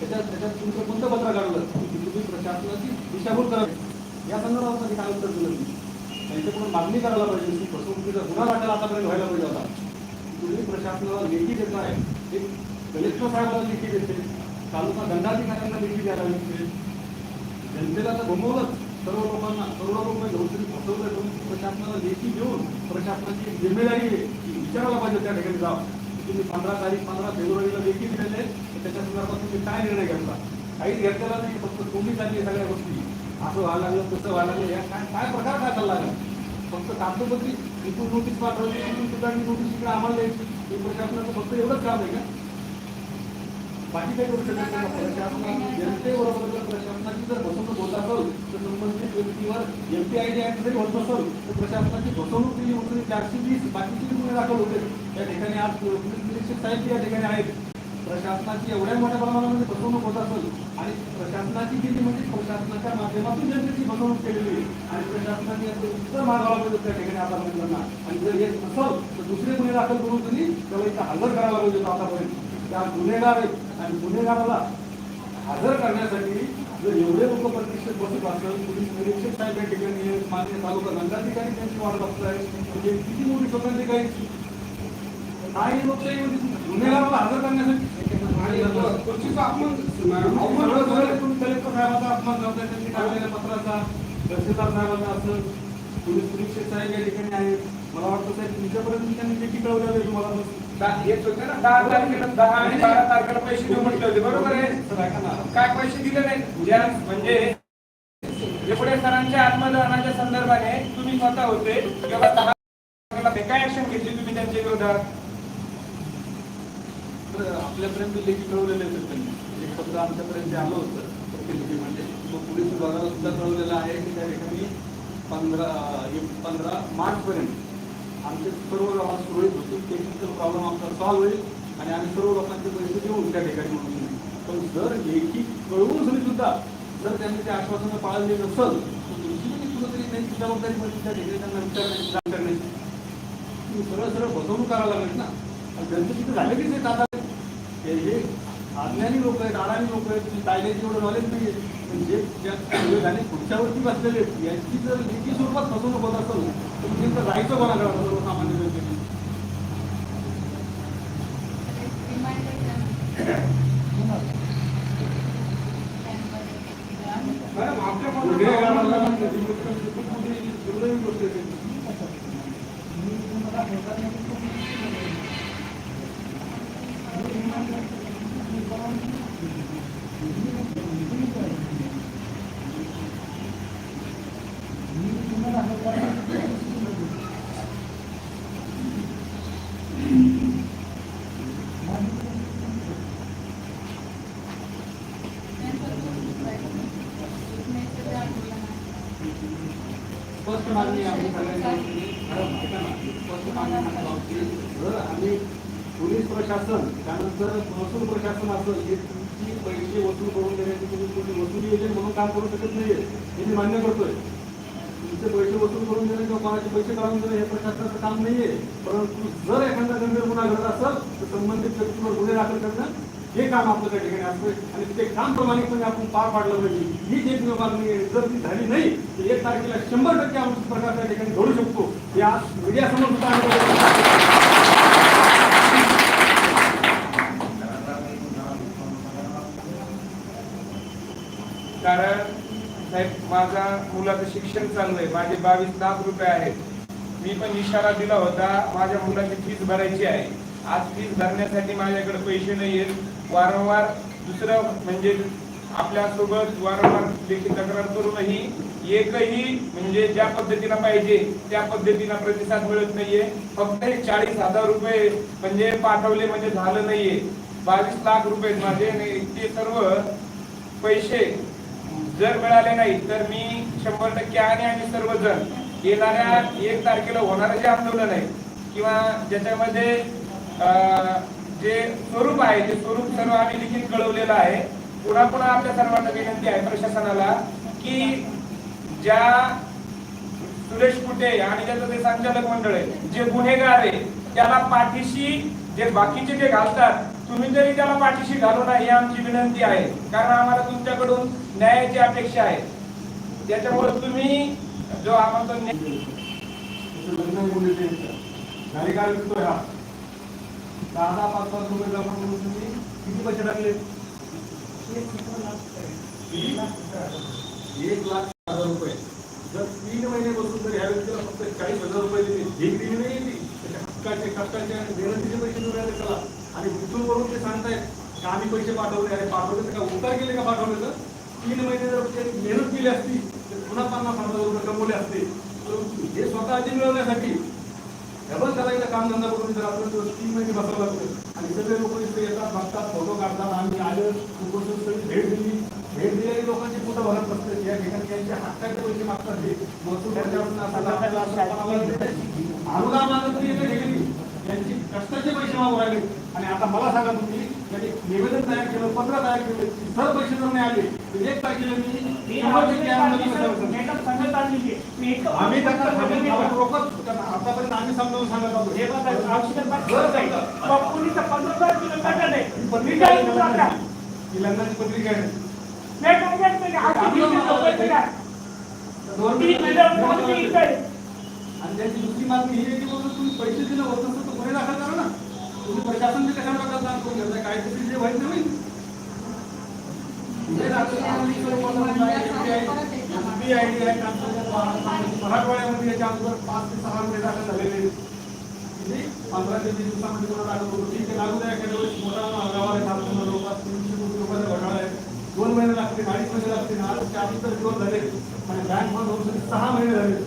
त्याच्यात त्याच्यात तुमचं कोणतं पत्र काढलं? की तुम्ही प्रशासनाची दिशाभूल करावी? या संदर्भात काय उत्तर दिलं मी त्यांच्याकडून मागणी करायला पाहिजे की फसवणुकीचा गुन्हा दाखल आतापर्यंत व्हायला पाहिजे होता तुम्ही प्रशासनाला लेखी देत आहे. एक कलेक्टर साहेबांना लेखी देते. तालुका दंडाधिकाऱ्यांना लेखी द्यायला लागते जनतेला तर गमवलंच सर्व लोकांना सर्व लोक घोषणी फसवलं घेऊन प्रशासनाला लेखी देऊन प्रशासनाची जिम्मेदारी विचारायला पाहिजे त्या ठिकाणी जावं तुम्ही पंधरा तारीख पंधरा फेब्रुवारीला देखील दिलेले त्याच्या संदर्भात तुम्ही काय निर्णय घेतला? काहीच घेतलेला नाही फक्त तुम्ही चालली सगळ्या गोष्टी. असं व्हायला लागलं तसं व्हायला लागलं. या काय काय प्रकार काय चालला आहे फक्त कागदपत्री इथून नोटीस पाठवली तिथून सुद्धा नोटीस इकडे आम्हाला द्यायची. हे प्रशासनाचं फक्त एवढंच काम आहे का? बाकी काही गोष्ट शकत प्रशासना जनतेबरोबर जर प्रशासनाची जर फसवणूक होत असेल तर संबंधित व्यक्तीवर M P I D act जरी होत नसेल तर प्रशासनाची फसवणूक केली होती चारशे वीस बाकीचे गुन्हे दाखल होते या ठिकाणी आज पोलीस निरीक्षक साहेब या ठिकाणी आहेत. प्रशासनाची एवढ्या मोठ्या प्रमाणामध्ये फसवणूक होत असेल आणि प्रशासनाची केली म्हणजे प्रशासनाच्या माध्यमातून जनतेची फसवणूक केलेली आणि प्रशासनाने याचं उत्तर मागावं पाहिजे त्या ठिकाणी आतापर्यंत. आणि जर हे नसेल तर दुसरे गुन्हे दाखल करून तुम्ही त्याला इथं हजर करावा लागेल आतापर्यंत. त्या गुन्हेगार आहेत. आणि गुन्हेगाराला हजर करण्यासाठी जर एवढे लोक प्रतिष्ठित बसत असेल पोलीस निरीक्षक साहेब या ठिकाणी मान्य तालुका दंडाधिकारी त्यांची वाट बघत आहेत. म्हणजे किती मोठी स्वतंत्र काही काही लोकशाही म्हणजे गुन्हेगाराला हजर करण्यासाठी खुर्चीचा अपमान अवमान वगैरे तुम्ही कलेक्टर साहेबाचा अपमान करताय त्यांनी पत्राचा साहेबांचा असं पोलीस निरीक्षक साहेब या ठिकाणी आहेत. मला वाटतं साहेब तुमच्यापर्यंत त्यांनी लेखी कळवलेलं आहे तुम्हाला बस होते ना दहा तारखेला दहा आणि बारा तारखेला पैसे देऊ म्हटले होते बरोबर आहे? सर ना काय पैसे दिले नाही म्हणजे एवढे सरांच्या आत्मदहनाच्या संदर्भाने तुम्ही स्वतः होते किंवा दहा तारखेला काय ऍक्शन घेतली तुम्ही त्यांच्या विरोधात? तर आपल्यापर्यंत लेखी कळवलेले होते त्यांनी. एक पत्र आमच्यापर्यंत आलं होतं प्रतिनिधी म्हणजे मग पोलीस विभागाला सुद्धा कळवलेलं आहे की त्या ठिकाणी पंधरा एक पंधरा मार्चपर्यंत आमचे सर्व व्यवहार सुरळीत होतील टेक्निकल प्रॉब्लेम आमचा सॉल्व्ह होईल आणि आम्ही सर्व लोकांचे पैसे देऊन त्या ठिकाणी म्हणून पण जर लेखी कळवून सरी सुद्धा जर त्यांनी ते आश्वासन पाळले नसल तर तुमची पण कुठंतरी त्यांची जबाबदारी पडली त्या ठिकाणी त्यांना विचारण्याची जाण करण्याची. तुम्ही सरळ सरळ फसवणूक करायला लागेल ना. आणि त्यांचं तिथे झालं की ते आता हे हे अज्ञानी लोक आहेत अडाणी लोक आहेत तुम्ही कायद्याची एवढं नॉलेज नाही आहे पण जे ज्या झाले पुढच्यावरती बसलेले आहेत यांची जर लेखी स्वरूपात फसवणूक होत असेल तर तुम्ही नेमकं जायचं कोणाकडे सर्वसामान्य जनतेने. मॅडम आपल्या गुन्हेगाराला दुर्दैवी गोष्ट आहे. स्पष्ट मागणी आम्ही सगळ्यांची मॅडम, ऐका ना. स्पष्ट मागणी आम्ही लावतो. जर आम्ही पोलीस प्रशासन त्यानंतर महसूल प्रशासन असं हे तुमची पैसे वसूल करून देण्याची तुम्ही कोणी वसुली एजंट म्हणून काम करू शकत नाहीये हे मी मान्य करतोय. तुमचे पैसे वसूल करून देणे किंवा कोणाचे पैसे काढून देणे हे प्रशासनाचं काम नाहीये. परंतु जर एखादा गंभीर गुन्हा घडत असेल तर संबंधित व्यक्तीवर गुन्हे दाखल करणं हे काम आपलं त्या ठिकाणी असतं आणि ते काम प्रामाणिकपणे आपण पार पाडलं पाहिजे. ही एक मागणी आहे जर ती झाली नाही तर एक तारखेला शंभर टक्के आपण प्रकार त्या ठिकाणी घडू शकतो. हे आज मीडियासमोर सुद्धा आम्ही माझा मुलाचं शिक्षण चांगलं आहे माझे बावीस लाख रुपये आहेत. मी पण इशारा दिला होता माझ्या मुलाची फीस भरायची आहे. आज फीस भरण्यासाठी माझ्याकडे पैसे नाही आहेत. वारंवार दुसरं म्हणजे आपल्यासोबत वारंवार देखील तक्रार करूनही एकही म्हणजे ज्या पद्धतीनं पाहिजे त्या पद्धतीनं प्रतिसाद मिळत नाहीये. फक्त हे चाळीस हजार रुपये म्हणजे पाठवले म्हणजे झालं नाहीये. बावीस लाख रुपये माझे ते सर्व पैसे जर मिळाले नाही तर मी शंभर टक्के आणि आम्ही सर्वजण येणाऱ्या एक तारखेला होणारं जे आंदोलन आहे किंवा ज्याच्यामध्ये जे स्वरूप आहे ते स्वरूप सर्व आम्ही लिखित कळवलेलं आहे. पुन्हा पुन्हा आपल्या सर्वांना विनंती आहे प्रशासनाला की ज्या सुरेश कुटे आणि त्याचं ते संचालक मंडळ आहे जे गुन्हेगार आहे त्याला पाठीशी जे बाकीचे जे घालतात तुम्ही जरी त्याला पाठीशी घालू नये ही आमची विनंती आहे. कारण आम्हाला तुमच्याकडून न्यायाची अपेक्षा आहे. त्याच्यामुळे तुम्ही जो आम्हाला न्याय- दहा पाच पाच रुपये जमा करून तुम्ही किती पैसे टाकले? एक लाख हजार. रुपये. जर तीन महिने बसून जर ह्या व्यक्तीला फक्त चाळीस हजार रुपये दिले. ही दिली नाही ती त्याच्या हक्काचे कष्टाचे आणि मेहनतीचे पैसे देऊन त्याला. आणि उचलून वरून ते सांगतायत की आम्ही पैसे पाठवले. अरे पाठवले तर का उतार केले का पाठवले तर? तीन महिने जर मेहनत केली असती तर पुन्हा पन्नास हजार रुपये कमवले असते. परंतु हे स्वतः आधी मिळवण्यासाठी डबल करायला काम धंदा करून जर आपण तीन महिने बसावं लागतं. आणि सगळे लोक इथे येतात बघतात फोटो काढतात आम्ही आलो स्थळी भेट दिली. भेट दिलेली लोकांची कुठं भरत नसते या ठिकाणी त्यांचे हक्काचे पैसे मागतात हे. महसूल. अनुदान मागत नाही. त्यांची कष्टाचे पैसे मागू राहिले आणि आता मला सांगा तुम्ही यांनी निवेदन तयार केलं पत्र तयार केलं सर पैसे जर नाही आले तर एक तारखेला मी. आम्ही त्यांना रोखत त्यांना आतापर्यंत आम्ही समजावून सांगत आहोत. हे ही लग्नाची पत्रिका आहे आणि त्यांची दुसरी मागणी ही आहे की तुम्ही पैसे दिले होत गुन्हे दाखल करा ना. तुम्ही प्रशासन ते कशाला करता करून घेताय काहीतरी जे व्हायचं होईल राजकारणामध्ये सर्व बदलायला आहे, SBI आहे, SBI आहे, ट्रान्सपोर्ट मराठवाड्यामध्ये याच्या अगोदर पाच ते सहा गुन्हे दाखल झालेले आहेत. किती? पंधरा ते वीस दिवसामध्ये गुन्हा दाखल होतो ठीक आहे लागू द्या एखाद्या वेळेस मोठा व्यवहार आहे सातशे जवळपास तीनशे कोटी रुपयाचा घोटाळा आहे. दोन महिने लागतील अडीच महिने लागतील आज चार तर दिवस झाले. आणि बँक बंद होऊन सहा महिने झाले.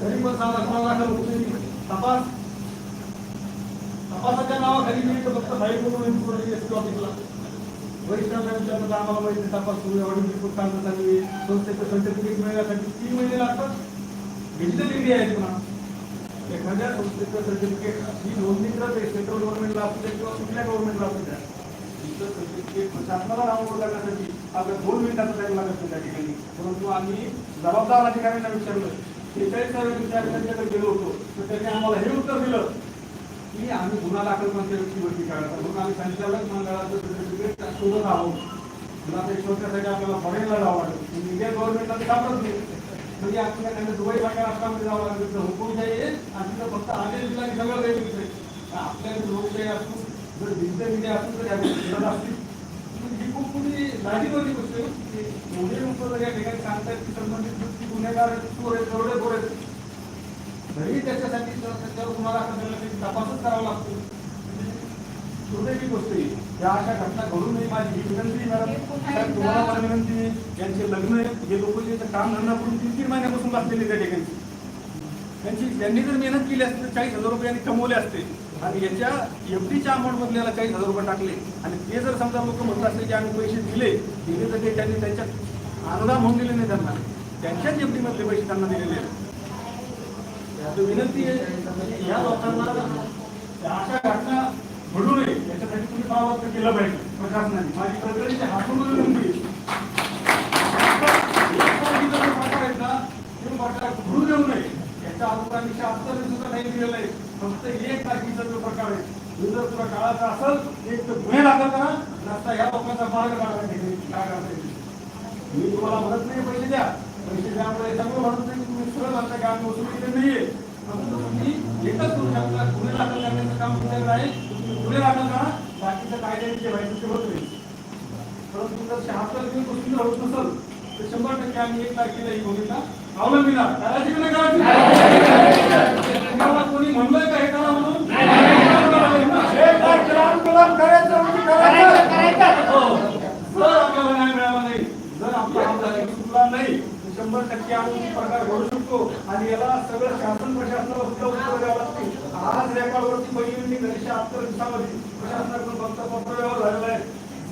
तरी पण सहा लाख लाख रुपये तपास. नावाखाली मी इथं फक्त फाईल म्हणून इन्क्वायरी एसपी ऑफिसला वरिष्ठ अधिकाऱ्यांच्या आता आम्हाला माहिती तपास सुरू आहे. ऑडिट रिपोर्ट काढण्यात चालू संस्थेचं सर्टिफिकेट मिळण्यासाठी तीन महिने लागतात. डिजिटल इंडिया आहे पुन्हा. एखाद्या संस्थेचं सर्टिफिकेट ही नोंदणीकृत आहे. सेंट्रल गव्हर्नमेंटला असू द्या किंवा कुठल्या गव्हर्नमेंटला असू द्या. तुमचं सर्टिफिकेट शासनाला डाउनलोड करण्यासाठी आपल्या दोन मिनिटाचा टाइम लागत नाही त्या ठिकाणी. परंतु आम्ही जबाबदार अधिकाऱ्यांना विचारलं. शेहेचाळीसाव्या दिवशी त्यांच्याकडे गेलो होतो. तर त्यांनी आम्हाला हे उत्तर दिलं. की आम्ही गुन्हा दाखल कोणत्या व्यक्तीवरती करायचा म्हणून आम्ही संचालक मंडळाचं सर्टिफिकेट शोधत आहोत. मला ते शोधण्यासाठी आपल्याला फॉरेनला जावं लागेल इंडियन गव्हर्नमेंटला ते सापडत नाही. म्हणजे आपल्याला त्यांना दुबई बाहेर राष्ट्रामध्ये जावं लागेल तर हुकुमशाही आहे आणि तिथं फक्त आदेश दिला की सगळं काही विषय आपल्याकडे लोकशाही असून जर डिजिटल इंडिया असून तर या असतील. म्हणजे ही खूप मोठी लाजीवाली गोष्ट आहे. की एवढे लोक जर या ठिकाणी सांगतात की संबंधित गुन्हेगार आहेत, चोर आहेत चोरडे चोर आहेत तरी त्याच्यासाठी त्याच्यावर करण्यासाठी तपासच करावा लागतो. दुर्दैवी गोष्ट आहे या अशा घटना घडू नये माझी ही विनंती मॅडम तुम्हाला मला विनंती आहे. यांचे लग्न आहे. हे लोक जे काम धंदा करून तीन तीन महिन्यापासून बसलेले त्या ठिकाणी. त्यांची त्यांनी जर मेहनत केली असती तर चाळीस हजार रुपये यांनी कमवले असते. आणि याच्या एफडीच्या अमाऊंट मधले याला चाळीस हजार रुपये टाकले. आणि ते जर समजा लोक म्हणत असले की आम्ही पैसे दिले दिले तर ते त्यांनी त्यांच्या अनुदान म्हणून दिले नाही त्यांना. त्यांच्याच एफडी मधले पैसे त्यांना दिलेले आहेत. विनंती आहे या लोकांना अशा घटना घडू नये याच्यासाठी तुम्ही पावलं केलं पाहिजे प्रशासनाने. माझी कळकळीची हातून विनंती घडू देऊ नये याच्या अगोदर आम्ही शास्त्र सुद्धा काही दिलेलं आहे. फक्त एक तारखेचा जो प्रकार आहे जर तुला काळाचा असेल एक तर गुन्हे दाखल करा नसता या लोकांचा मार्ग काढायला काय करता येईल मी तुम्हाला म्हणत नाही पैसे द्या. पैसे द्यामुळे सगळं म्हणत नाही दुसरं माझं काम म्हणता की नाहीये एकच गुन्हे दाखल करण्याचं काम तुमच्याकडे आहे गुन्हे दाखल करा बाकीचं व्हायचं ते होत नाही परंतु जर शहात्तर दिवस वसुली होत नसेल तर शंभर टक्के आम्ही एक तारखेला ही भूमिका अवलंबिला करायची की नाही करायची तुम्हाला कोणी म्हणलंय का हे करा म्हणून आंदोलन करायचं म्हणजे करायचं. आपल्याला न्याय मिळाला नाही जर आपला नाही शंभर टक्के आम्ही प्रकार घडू शकतो आणि याला सगळं शासन प्रशासनाला सुद्धा उत्तर द्यावं लागते. आज रेकॉर्डवरती पहिली मिटिंग झाली शहात्तर दिवसामध्ये प्रशासनाकडून फक्त पत्र व्यवहार झालेला आहे.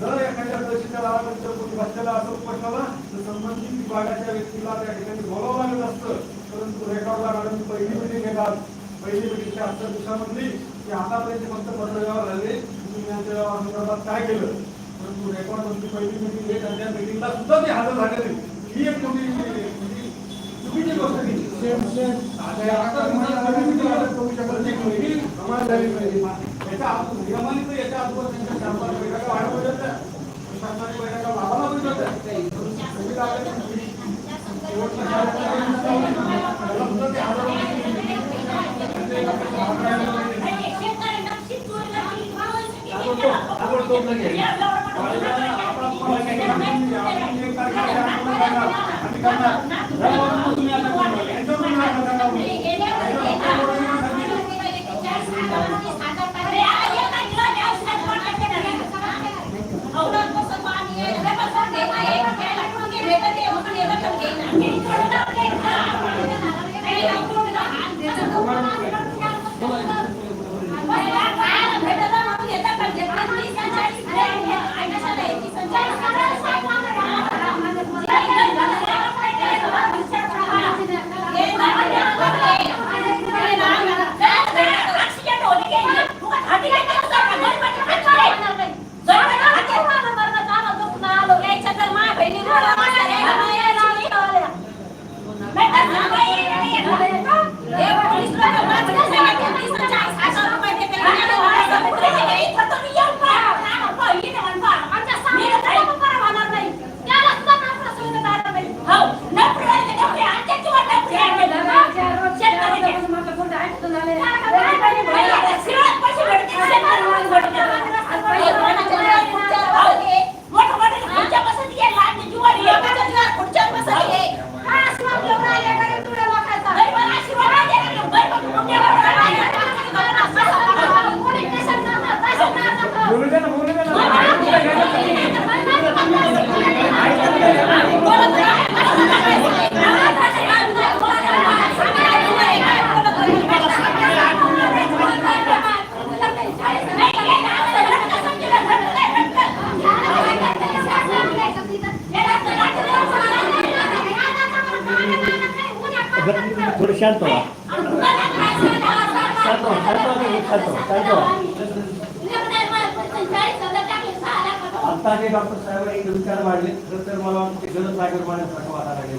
जर एखाद्या दर्शच्या लाभांच्या कोणी बसलेला असं पटलं तर संबंधित विभागाच्या व्यक्तीला त्या ठिकाणी बोलावं लागत असतं. परंतु रेकॉर्डला मॅडम पहिली मिटिंग घेतात. पहिली मिटिंगच्या शहात्तर दिवसामधली की आतापर्यंत फक्त पत्रव्यवहार झाले. तुम्ही यांच्या संदर्भात काय केलं? परंतु रेकॉर्डमध्ये पहिली मिटिंग घेत आणि त्या मिटिंगला सुद्धा ते हजर झाले नाही ही एक मोठी म्हणजे चुकीची गोष्ट. ही. याच्या नियमाने तर याच्या अगोदर त्यांच्या शासनाच्या बैठका वाढवल्या होत्या. शासनाच्या बैठका लावायला केलं? शेवटच्या शासनाच्या बैठका त्याला सुद्धा ते हजर होते. बोलू दे ना बोलू दे ना थोडं शांत व्हा शांत व्हा शांत व्हा तुम्ही, शांत व्हा शांत व्हा आता जे डॉक्टर साहेबांनी एक विचार मांडले खरं तर मला वाटतं ते गरज लागेल मांडण्यासारखं वाटायला लागले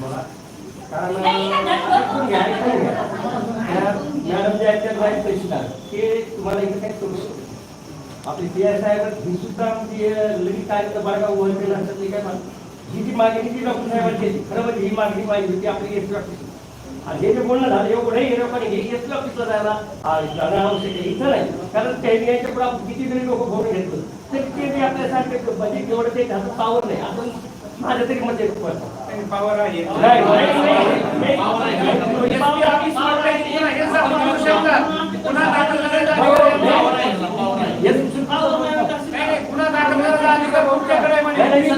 मला कारण मॅडम जे आहेत त्या पेशंट ते तुम्हाला इथे काही करू शकतो आपली पी आय साहेब ही सुद्धा म्हणजे लगेच काय तर बघा वर केलं असतं ते काय ही जी मागणी ती डॉक्टर साहेबांची आहे. खरं म्हणजे ही मागणी पाहिजे होती आपली एस ऑफिस आणि हे जे बोलणं झालं एवढंही हे लोकांनी हे एस ऑफिसला जायला. जाणं आवश्यक आहे इथं नाही. कारण त्यांनी याच्यापुढे कितीतरी लोक भरून घेतलं. तर ते आपल्यासारखे म्हणजे एवढं ते त्याचं पावर नाही. आपण माझ्या तरी म्हणजे त्यांनी पावर आहे. म्हणजे हे हे.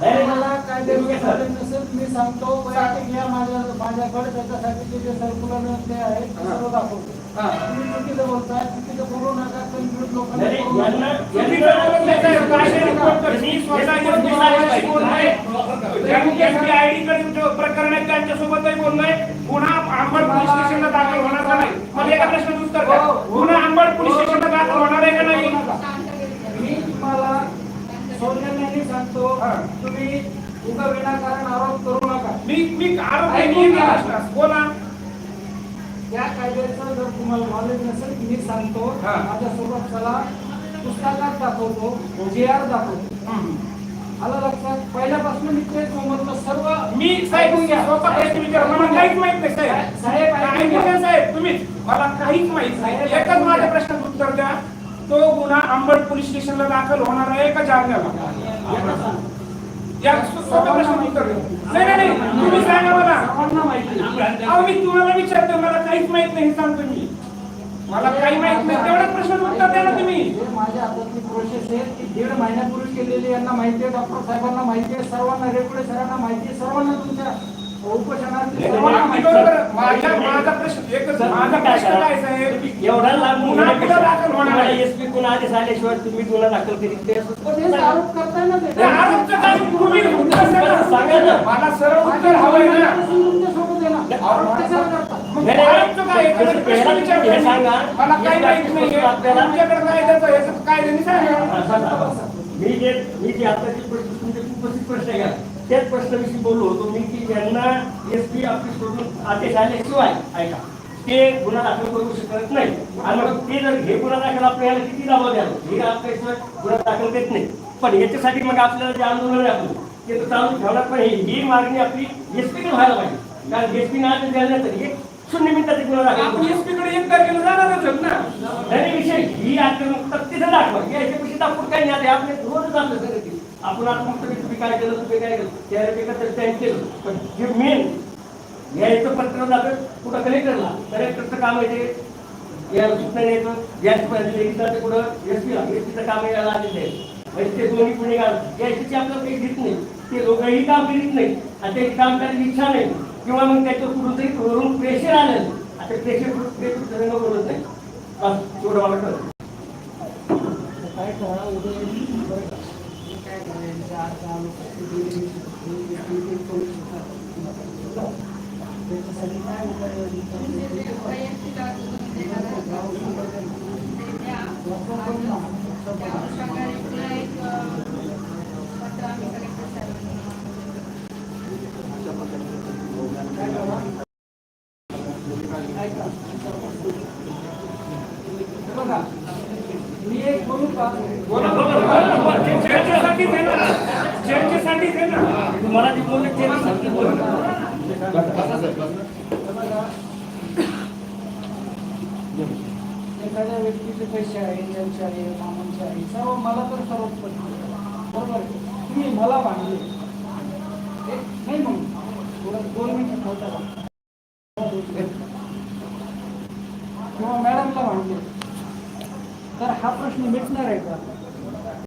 हे हे मला काय नसेल मी सांगतो माझ्याकडे त्याच्यासाठी जे सर्क्युलर ते आहे ते सर्व दाखवतो हा. तुम्ही चुकीचं बोलताय चुकीचं बोलू नका लोकांना प्रकरण आहे त्यांच्यासोबतही बोललोय गुन्हा अंबड पोलीस स्टेशनला दाखल होणार का नाही? मला एका प्रश्नाचं उत्तर द्या. गुन्हा अंबड पोलीस स्टेशनला दाखल होणार आहे का नाही? मी तुम्हाला सौजन्याने सांगतो हा. तुम्ही उगा विनाकारण आरोप करू नका. मी मी आरोप. बोला. या कायद्याचं जर तुम्हाला नॉलेज नसेल मी सांगतो. हा. माझ्या सोबत चला. पुस्तकात दाखवतो. जे आर दाखवतो आलं लक्षात? पहिल्यापासून मी तेच समजलं सर्व मी साहेब स्वतः प्रश्न विचार मला काहीच माहीत नाही साहेब. साहेब, ऐकून घ्या. साहेब तुम्ही. मला काहीच माहीत नाही. एकच माझ्या प्रश्नाचं उत्तर द्या. तो गुन्हा अंबड पोलीस स्टेशनला दाखल होणार आहे का जालन्याला. या सोप्या प्रश्नाचं उत्तर द्या. नाही नाही नाही तुम्ही सांगा मला. अहो मी तुम्हाला विचारतो मला काहीच माहीत नाही हे सांगतो मी मला काही माहीत नाही तेवढ्याच प्रश्नाचं उत्तर द्या ना तुम्ही हे माझ्या हातातली प्रोसेस आहे की दीड महिन्यापूर्वी केलेली यांना माहिती आहे डॉक्टर साहेबांना माहिती आहे सर्वांना रेकडे सरांना माहिती आहे सर्वांना तुमच्या आहे. एवढा लाभ एसपी आदेश आल्याशिवाय तुम्ही गुन्हा दाखल करीत ते तुम्ही सांगा. ना. मला सरळ उत्तर मी. सांगा. मला काय माहीत नाहीये आपल्याला- काय त्याचं काय मी जे मी जे आताचे प्रश्न तुमचे उपस्थित प्रश्न घ्या त्याच प्रश्नाविषयी बोललो होतो मी की यांना एस पी ऑफिसकडून आदेश आल्याशिवाय ऐका ते गुन्हा दाखल करू शकत नाही. आणि मग ते जर हे गुन्हा दाखल आपल्याला किती दाबा द्याल? हे आपल्याशिवाय गुन्हा दाखल देत नाही पण याच्यासाठी मग आपल्याला जे आंदोलन आहे आपलं ते तर चालू ठेवणार पण ही मागणी आपली एस पी व्हायला पाहिजे. कारण एस पी आदेश तरी एक शून्य मिनिटात गुन्हा दाखल आपण करू. एसपी कडे एक तारखेला जाणारच ना. नाही विषय ही आक्रमकता तिथं दाखवा. याच्यापेक्षा दाखवून काही नाही आपले रोजच आपलं. आपण आता फक्त तुम्ही काय केलं तुम्ही काय केलं? त्यापेक्षा तर त्यांनी केलं. पण जे मेन यायचं पत्र जातं कुठं कलेक्टरला कलेक्टरचं काम आहे ते. याला सूचना यायचं गॅस लेखिताचं कुठं? एस पीला एस पीचं काम यायला आलेलं आहे. म्हणजे ते दोन्ही पुणे गॅसची आपल्याला काही घेत नाही. ते दोघंही काम करीत नाही आणि त्याची काम करायची इच्छा नाही. किंवा मग त्याचं कुठून तरी वरून प्रेशर आलं. आता प्रेशर प्रेशर बोलत नाही. बस तेवढं मला कळलं. काय करा उद्या Terima kasih. मी एक बोलू का दे ना मला जे बोलले ते सांगतो बोल. एखाद्या व्यक्तीचे पैसे आहे त्यांचे आहे मामांचे आहे सर्व मला तर पडते बरोबर? तुम्ही मला ए, नाही मग थोडं दोन मिनिट होता मिटणार आहे का